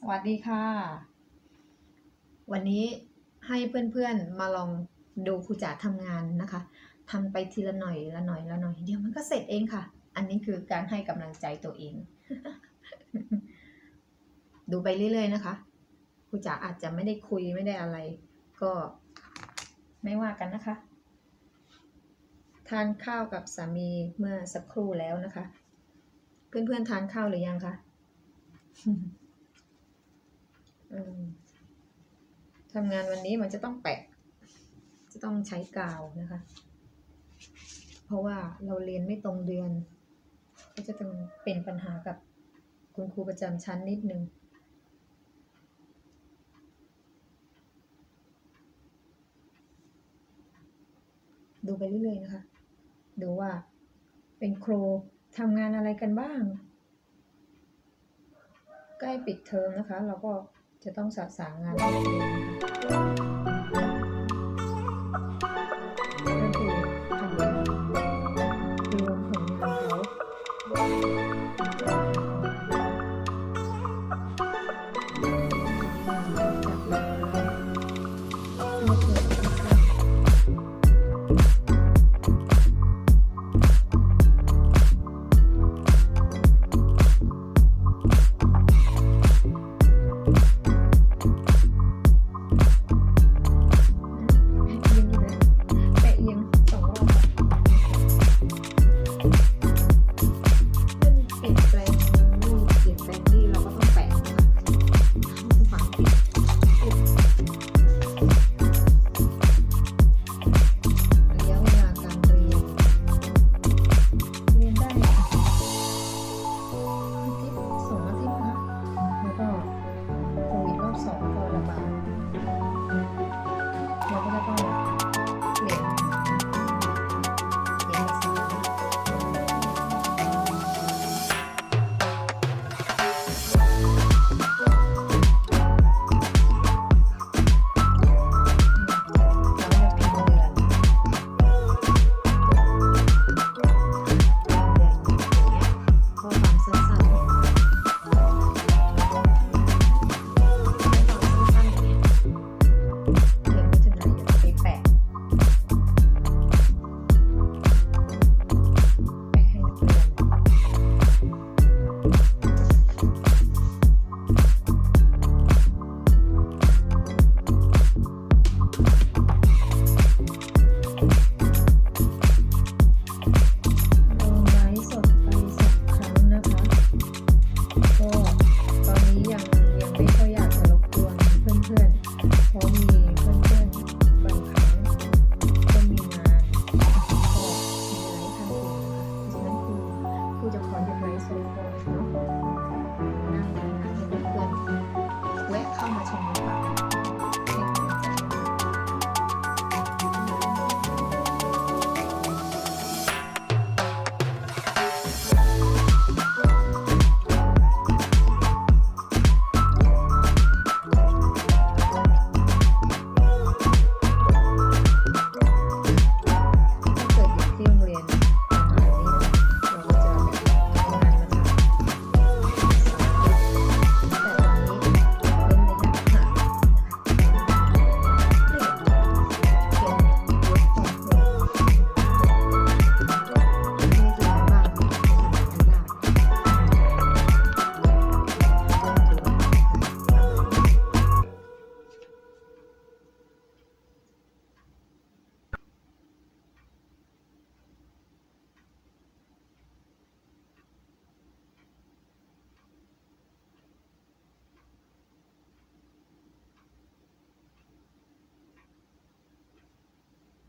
สวัสดีค่ะ วันนี้ให้เพื่อนๆมาลองดูครูจ๋าทำงานนะคะ ทำไปทีละหน่อยละหน่อยละหน่อย เดี๋ยวมันก็เสร็จเองค่ะ อันนี้คือการให้กำลังใจตัวเอง ดูไปเรื่อยๆนะคะ ครูจ๋าอาจจะไม่ได้คุยไม่ได้อะไร ก็ไม่ว่ากันนะคะ ทานข้าวกับสามีเมื่อสักครู่แล้วนะคะ เพื่อนๆทานข้าวหรือยังคะ ทำงานวันนี้มันจะต้องแปะ จะต้องใช้กาวนะคะ เพราะว่าเราเรียนไม่ตรงเดือน ก็จะต้องเป็นปัญหากับคุณครูประจำชั้นนิดนึงดูไปเรื่อยๆนะคะ ดูว่าเป็นครูทำงานอะไรกันบ้าง ใกล้ปิดเทอมนะคะ เราก็ จะต้องสะสางงานให้ตัวเอง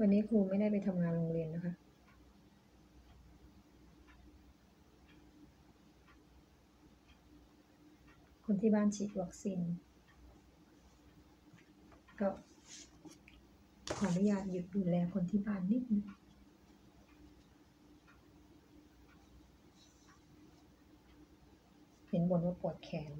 วันนี้ครูไม่ได้ไปทำงานโรงเรียนนะคะ คนที่บ้านฉีดวัคซีน ก็ขออนุญาตหยุดดูแลคนที่บ้านนิดนึงเห็นบนว่าปวดแขน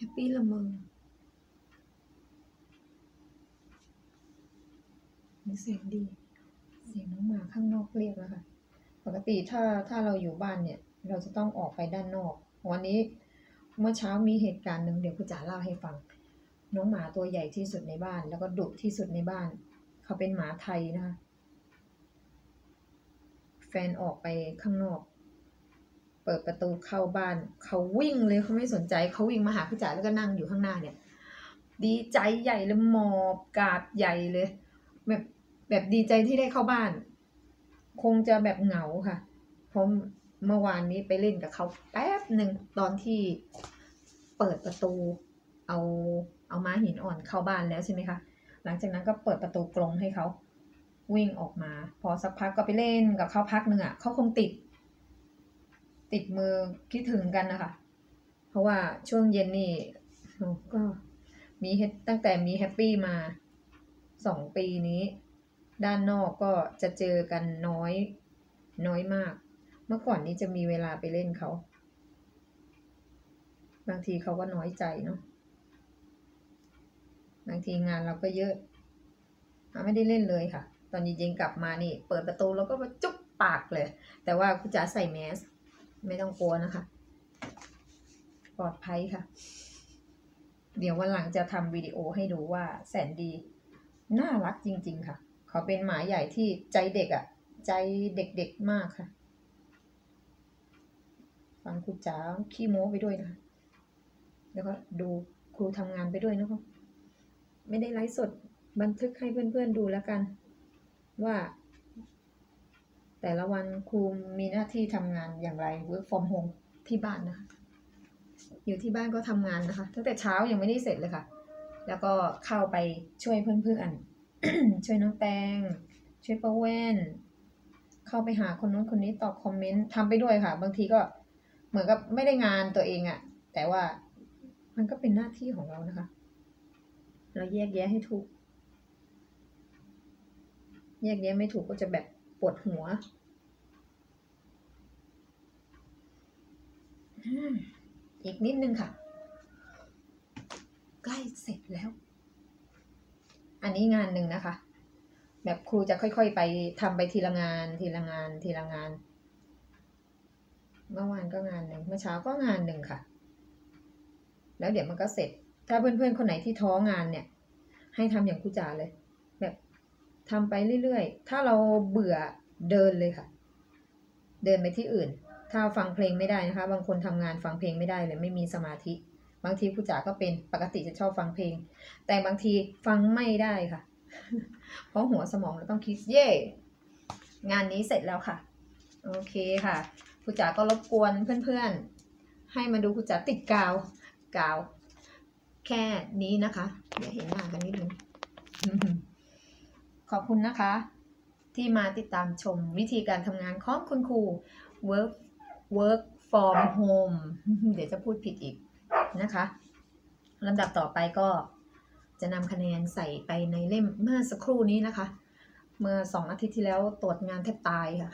แฮปปี้ละเมอมีเสียงดี เสียงน้องหมาข้างนอกเรียกแล้วค่ะ ปกติถ้าถ้าเราอยู่บ้านเนี่ย เราจะต้องออกไปด้านนอก วันนี้เมื่อเช้ามีเหตุการณ์หนึ่งเดี๋ยวคุณจ๋าเล่าให้ฟัง น้องหมาตัวใหญ่ที่สุดในบ้าน แล้วก็ดุที่สุดในบ้าน เขาเป็นหมาไทยนะคะ แฟนออกไปข้างนอก ปิดประตูเข้าบ้าน เขาวิ่งเลยเขาไม่สนใจเขาวิ่งมาหาคุณจ๋าแล้วก็นั่งอยู่ข้างหน้าเนี่ย ดีใจใหญ่เลยหมอบกราบใหญ่เลย แบบแบบดีใจที่ได้เข้าบ้าน คงจะแบบเหงาค่ะเพราะเมื่อวานนี้ไปเล่นกับเขาแป๊บหนึ่งตอนที่เปิดประตู เอาเอาม้าหินอ่อนเข้าบ้านแล้วใช่ไหมคะหลังจากนั้นก็เปิดประตูกรงให้เขาวิ่งออกมา พอสักพักก็ไปเล่นกับเขาพักหนึ่งอะเขาคงติด ติดมือคิดถึงกันนะคะ เพราะว่าช่วงเย็นนี่ก็มีตั้งแต่มีแฮปปี้มาสองปีนี้ ด้านนอกก็จะเจอกันน้อยน้อยมาก เมื่อก่อนนี้จะมีเวลาไปเล่นเขา บางทีเขาก็น้อยใจเนาะบางทีงานเราก็เยอะไม่ได้เล่นเลยค่ะ ตอนเย็นๆกลับมานี่ เปิดประตูแล้วก็มาจุ๊บปากเลย แต่ว่าคุณจ๋าใส่แมส ไม่ต้องกลัวนะคะ ปลอดภัยค่ะ เดี๋ยววันหลังจะทำวิดีโอให้ดูว่าแสนดี น่ารักจริง ๆ ค่ะ เขาเป็นหมาใหญ่ที่ใจเด็กอะ่ะ ใจเด็กๆมากค่ะ ฟังครูจ๋าขี้โม้ไปด้วยนะคะ แล้วก็ดูครูทำงานไปด้วยนะคะ ไม่ได้ไลฟ์สดบันทึกให้เพื่อนๆดูแล้วกัน ว่า แต่ละวันครูมีหน้าที่ทำงานอย่างไร work from home ที่บ้านนะคะ อยู่ที่บ้านก็ทำงานนะคะ ตั้งแต่เช้ายังไม่ได้เสร็จเลยค่ะ แล้วก็เข้าไปช่วยเพื่อนๆ ช่วยน้องแตง ช่วยป้าแว่น เข้าไปหาคนนู้นคนนี้ตอบคอมเมนต์ทำไปด้วยค่ะ บางทีก็เหมือนกับไม่ได้งานตัวเองอะแต่ว่ามันก็เป็นหน้าที่ของเรานะคะ เราแยกแยะให้ถูก แยกแยะไม่ถูกก็จะแบบ ปวดหัว อีกนิดนึงค่ะ ใกล้เสร็จแล้ว อันนี้งานหนึ่งนะคะ แบบครูจะค่อยๆไปทำไปทีละงาน ทีละงาน ทีละงาน เมื่อวานก็งานหนึ่ง เมื่อเช้าก็งานหนึ่งค่ะ แล้วเดี๋ยวมันก็เสร็จ ถ้าเพื่อนๆคนไหนที่ท้องานเนี่ย ให้ทำอย่างครูจ๋าเลย ทำไปเรื่อยๆ ถ้าเราเบื่อเดินเลยค่ะ เดินไปที่อื่น ถ้าฟังเพลงไม่ได้นะคะ บางคนทำงานฟังเพลงไม่ได้เลยไม่มีสมาธิ บางทีครูจ๋าก็เป็นปกติจะชอบฟังเพลง แต่บางทีฟังไม่ได้ค่ะ เพราะหัวสมองเราต้องคิดเย่งานนี้เสร็จแล้วค่ะ โอเคค่ะครูจ๋าก็รบกวนเพื่อนๆ ให้มาดูครูจ๋าติดกาวกาว แค่นี้นะคะเดี๋ยวเห็นหน้ากันนิดนึง ขอบคุณนะคะ ที่มาติดตามชมวิธีการทำงานของคุณครู work work from home เดี๋ยวจะพูดผิดอีกนะคะลำดับต่อไปก็จะนำคะแนนใส่ไปในเล่มเมื่อสักครู่นี้นะคะ เมื่อสองอาทิตย์ที่แล้วตรวจงานแทบตายค่ะ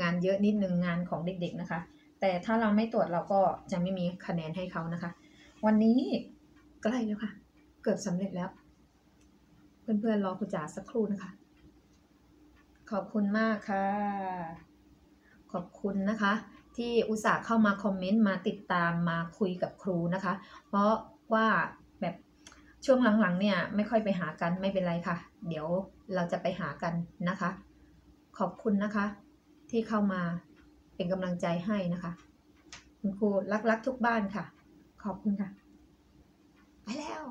งานเยอะนิดนึงงานของเด็กๆนะคะ แต่ถ้าเราไม่ตรวจเราก็จะไม่มีคะแนนให้เขานะคะ วันนี้ใกล้แล้วค่ะ เกือบสำเร็จแล้ว เพื่อนๆรอคุณจ๋าสักครู่นะคะ ขอบคุณมากค่ะ ขอบคุณนะคะ ที่อุตส่าห์เข้ามาคอมเมนต์มาติดตามมาคุยกับครูนะคะ เพราะว่าแบบช่วงหลังๆเนี่ยไม่ค่อยไปหากันไม่เป็นไรค่ะ เดี๋ยวเราจะไปหากันนะคะ ขอบคุณนะคะ ที่เข้ามาเป็นกำลังใจให้นะคะ คุณครูรักๆทุกบ้านค่ะ ขอบคุณค่ะ ไปแล้ว